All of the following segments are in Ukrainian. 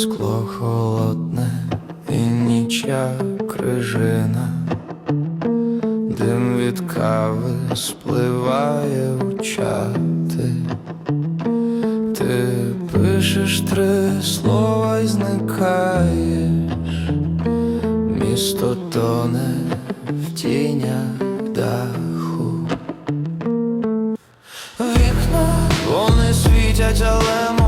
скло холодне і нічя крижина, дим від кави спливає у чати, ти пишеш три слова і зникаєш, місто тоне в тінях даху. Вікна, вони світять, але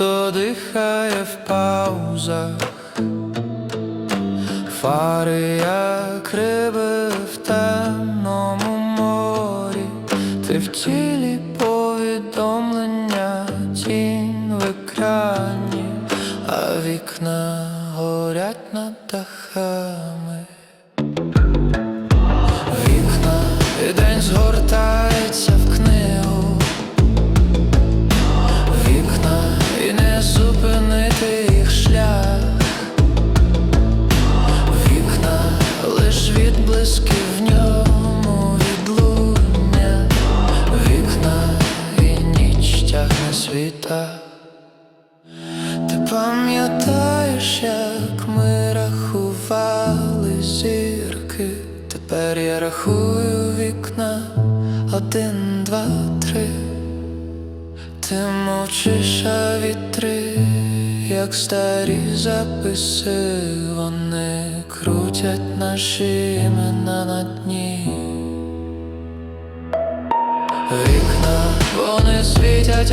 місто дихає в паузах, фари, як риби в темному морі, ти в тілі повідомлення, тінь в екрані, а вікна горять над дахами. Вікна і день згортається в лиш відблиски в ньому відлуння. Вікна і ніч тягне світа. Ти пам'ятаєш, як ми рахували зірки. Тепер я рахую вікна один, два, три. Ти мовчиш, а як старі записи, вони крутять наші імена на дні. Вікна, вони світять,